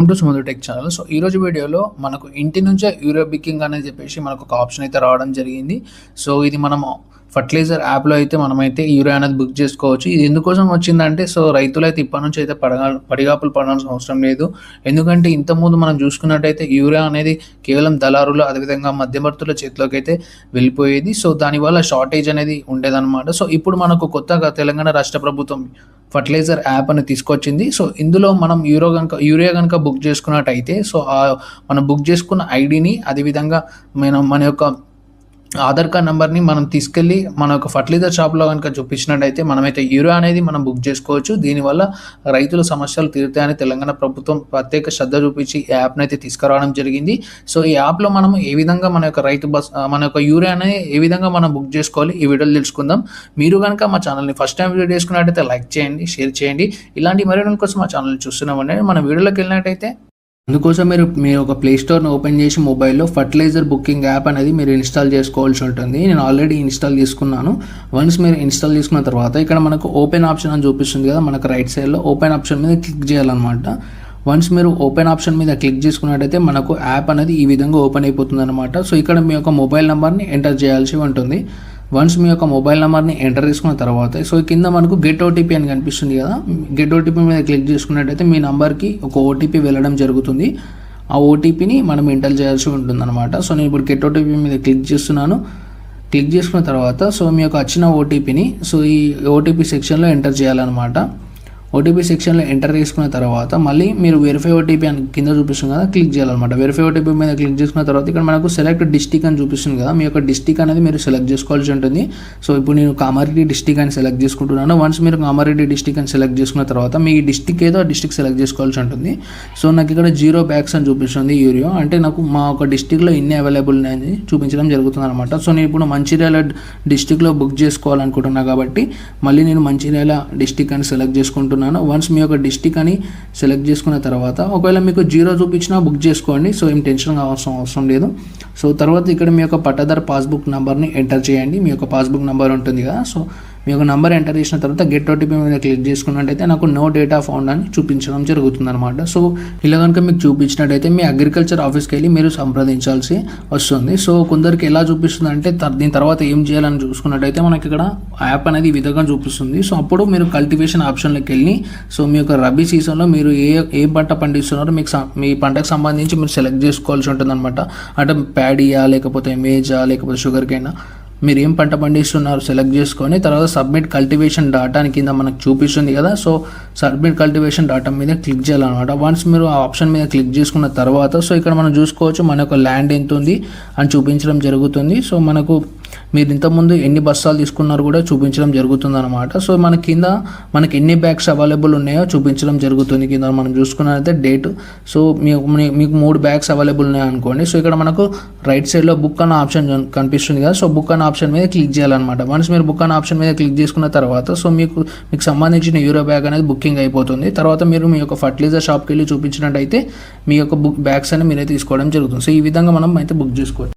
To Sumadhu tech channel so ఈ రోజు వీడియోలో మనకు ఇంటి నుంచే యూరో బిక్కింగ్ అనేది చెప్పేసి మనకు ఒక ఆప్షన్ అయితే రావడం జరిగింది. సో ఇది మనం ఫర్టిలైజర్ యాప్లో అయితే మనమైతే యూరియా అనేది బుక్ చేసుకోవచ్చు. ఇది ఎందుకోసం వచ్చిందంటే సో రైతులు అయితే ఇప్పటి నుంచి అయితే పడగా పడిగాపులు పడాల్సిన అవసరం లేదు. ఎందుకంటే ఇంతకుముందు మనం చూసుకున్నట్టయితే యూరియా అనేది కేవలం దళారులు అదేవిధంగా మధ్యవర్తుల చేతిలోకి అయితే వెళ్ళిపోయేది. సో దానివల్ల షార్టేజ్ అనేది ఉండేదన్నమాట. సో ఇప్పుడు మనకు కొత్తగా తెలంగాణ రాష్ట్ర ప్రభుత్వం ఫర్టిలైజర్ యాప్ అని తీసుకొచ్చింది. సో ఇందులో మనం యూరో కనుక యూరియా కనుక బుక్ చేసుకున్నట్టయితే సో మనం బుక్ చేసుకున్న ఐడిని అదేవిధంగా మనం మన యొక్క ఆధార్ కార్డ్ నెంబర్ని మనం తీసుకెళ్ళి మన యొక్క ఫర్టిలైజర్ షాప్లో కనుక చూపించినట్టయితే మనమైతే యూరియా అనేది మనం బుక్ చేసుకోవచ్చు. దీనివల్ల రైతుల సమస్యలు తీరుతాయని తెలంగాణ ప్రభుత్వం ప్రత్యేక శ్రద్ధ చూపించి ఈ యాప్ని అయితే తీసుకురావడం జరిగింది. సో ఈ యాప్లో మనం ఏ విధంగా మన యొక్క రైతు బస్ మన యొక్క యూరియా అనేది ఏ విధంగా మనం బుక్ చేసుకోవాలి ఈ వీడియోలు తెలుసుకుందాం. మీరు కనుక మా ఛానల్ని ఫస్ట్ టైం వీడియో చేసుకున్నట్టయితే లైక్ చేయండి షేర్ చేయండి. ఇలాంటి మరిన్ని కోసం మా ఛానల్ చూస్తున్నామండి మన వీడియోలోకి వెళ్ళినట్టయితే అందుకోసం మీరు మీరు ఒక ప్లే స్టోర్ని ఓపెన్ చేసి మొబైల్లో ఫర్టిలైజర్ బుకింగ్ యాప్ అనేది మీరు ఇన్స్టాల్ చేసుకోవాల్సి ఉంటుంది. నేను ఆల్రెడీ ఇన్స్టాల్ తీసుకున్నాను. వన్స్ మీరు ఇన్స్టాల్ చేసుకున్న తర్వాత ఇక్కడ మనకు ఓపెన్ ఆప్షన్ అని చూపిస్తుంది కదా మనకు రైట్ సైడ్లో ఓపెన్ ఆప్షన్ మీద క్లిక్ చేయాలన్నమాట. వన్స్ మీరు ఓపెన్ ఆప్షన్ మీద క్లిక్ చేసుకున్నట్టయితే మనకు యాప్ అనేది ఈ విధంగా ఓపెన్ అయిపోతుంది అనమాట సో ఇక్కడ మీ యొక్క మొబైల్ నెంబర్ని ఎంటర్ చేయాల్సి ఉంటుంది. వన్స్ మీ యొక్క మొబైల్ నెంబర్ని ఎంటర్ చేసుకున్న తర్వాత సో కింద మనకు గెట్ ఓటీపీ అని కనిపిస్తుంది కదా. గెట్ ఓటీపీ మీద క్లిక్ చేసుకున్నట్టయితే మీ నెంబర్కి ఒక ఓటీపీ వెళ్ళడం జరుగుతుంది. ఆ ఓటీపీని మనం ఎంటర్ చేయాల్సి ఉంటుంది అనమాట సో నేను ఇప్పుడు గెట్ ఓటీపీ మీద క్లిక్ చేస్తున్నాను. క్లిక్ చేసుకున్న తర్వాత సో మీ యొక్క వచ్చిన ఓటీపీని సో ఈ ఓటీపీ సెక్షన్లో ఎంటర్ చేయాలన్నమాట. ఓటీపీ సెక్షన్లో ఎంటర్ చేసుకున్న తర్వాత మళ్ళీ మీరు వెరిఫై ఓటీపీ అని కింద చూపిస్తుంది కదా క్లిక్ చేయాలన్నమాట. వెరిఫై ఓటీపీ మీద క్లిక్ చేసుకున్న తర్వాత ఇక్కడ మనకు సెలెక్ట్ డిస్టిక్ అని చూపిస్తుంది కదా మీ యొక్క డిస్టిక్ అనేది మీరు సెలెక్ట్ చేసుకోవాల్సి ఉంటుంది. సో ఇప్పుడు నేను కామారెడ్డి డిస్టిక్ అని సెలెక్ట్ చేసుకుంటున్నాను. వన్స్ మీరు కామారెడ్డి డిస్టిక్ అని సెలెక్ట్ చేసుకున్న తర్వాత మీ డిస్టిక్ ఏదో డిస్టిక్ సెలెక్ట్ చేసుకోవాల్సి ఉంటుంది. సో నాకు ఇక్కడ జీరో బ్యాగ్స్ అని చూపిస్తుంది యూరియో అంటే నాకు మా ఒక డిస్టిక్లో ఇన్ని అవైలబుల్ ఉన్నాయని చూపించడం జరుగుతుంది అనమాట సో నేను ఇప్పుడు మంచిర్యాల డిస్టిక్లో బుక్ చేసుకోవాలనుకుంటున్నా కాబట్టి మళ్ళీ నేను మంచిర్యాల డిస్టిక్ అని సెలెక్ట్ చేసుకుంటున్నాను వన్స్ మీ యొక్క డిస్టిక్ అని సెలెక్ట్ చేసుకున్న తర్వాత ఒకవేళ మీకు జీరో చూపించినా బుక్ చేసుకోండి. సో ఏం టెన్షన్ అవసరం అవసరం లేదు. సో తర్వాత ఇక్కడ మీ యొక్క పట్టదారు పాస్బుక్ నెంబర్ని ఎంటర్ చేయండి. మీ యొక్క పాస్బుక్ నెంబర్ ఉంటుంది కదా. సో మీ యొక్క నెంబర్ ఎంటర్ చేసిన తర్వాత గెట్ ఓటీపీ మీద క్లిక్ చేసుకున్నట్టయితే నాకు నో డేటా ఫౌండ్ అని చూపించడం జరుగుతుంది అనమాట సో ఇలా కనుక మీకు చూపించినట్టయితే మీ అగ్రికల్చర్ ఆఫీస్కి వెళ్ళి మీరు సంప్రదించాల్సి వస్తుంది. సో కొందరికి ఎలా చూపిస్తుంది అంటే దీని తర్వాత ఏం చేయాలని చూసుకున్నట్టయితే మనకి ఇక్కడ యాప్ అనేది ఈ విధంగా చూపిస్తుంది. సో అప్పుడు మీరు కల్టివేషన్ ఆప్షన్లోకి వెళ్ళి సో మీ యొక్క రబీ సీజన్లో మీరు ఏ ఏ పంట పండిస్తున్నారో మీకు మీ పంటకు సంబంధించి మీరు సెలెక్ట్ చేసుకోవాల్సి ఉంటుంది అనమాట అంటే ప్యాడీయా లేకపోతే మేజా లేకపోతే షుగర్ కైనా మీరు ఏం పంట పండిస్తున్నారు సెలెక్ట్ చేసుకొని తర్వాత సబ్మిట్ కల్టివేషన్ డాటా కింద మనకు చూపిస్తుంది కదా. సో సబ్మిట్ కల్టివేషన్ డాటా మీద క్లిక్ చేయాలన్నమాట. వన్స్ మీరు ఆ ఆప్షన్ మీద క్లిక్ చేసుకున్న తర్వాత సో ఇక్కడ మనం చూసుకోవచ్చు మన యొక్క ల్యాండ్ ఎంత ఉంది అని చూపించడం జరుగుతుంది. సో మనకు మీరు ఇంతకుముందు ఎన్ని బస్తాలు తీసుకున్నారు కూడా చూపించడం జరుగుతుంది అనమాట సో మన కింద మనకి ఎన్ని బ్యాగ్స్ అవైలబుల్ ఉన్నాయో చూపించడం జరుగుతుంది. కింద మనం చూసుకున్నట్లయితే డేట్. సో మీకు మీ- మీకు మూడు బ్యాగ్స్ అవైలబుల్ ఉన్నాయి అనుకోండి సో ఇక్కడ మనకు రైట్ సైడ్లో బుక్ అన్న ఆప్షన్ కనిపిస్తుంది కదా. సో బుక్ అన్న ఆప్షన్ మీద క్లిక్ చేయాలన్నమాట. వన్స్ మీరు బుక్ అన్న ఆప్షన్ మీద క్లిక్ చేసుకున్న తర్వాత సో మీకు మీకు సంబంధించిన యూరో బ్యాగ్ అనేది బుకింగ్ అయిపోతుంది. తర్వాత మీరు మీ యొక్క ఫర్టిలైజర్ షాప్కి వెళ్ళి చూపించినట్టయితే మీ యొక్క బుక్ బ్యాగ్స్ అని మీరే తీసుకోవడం జరుగుతుంది. సో ఈ విధంగా మనం అయితే బుక్ చేసుకోవచ్చు.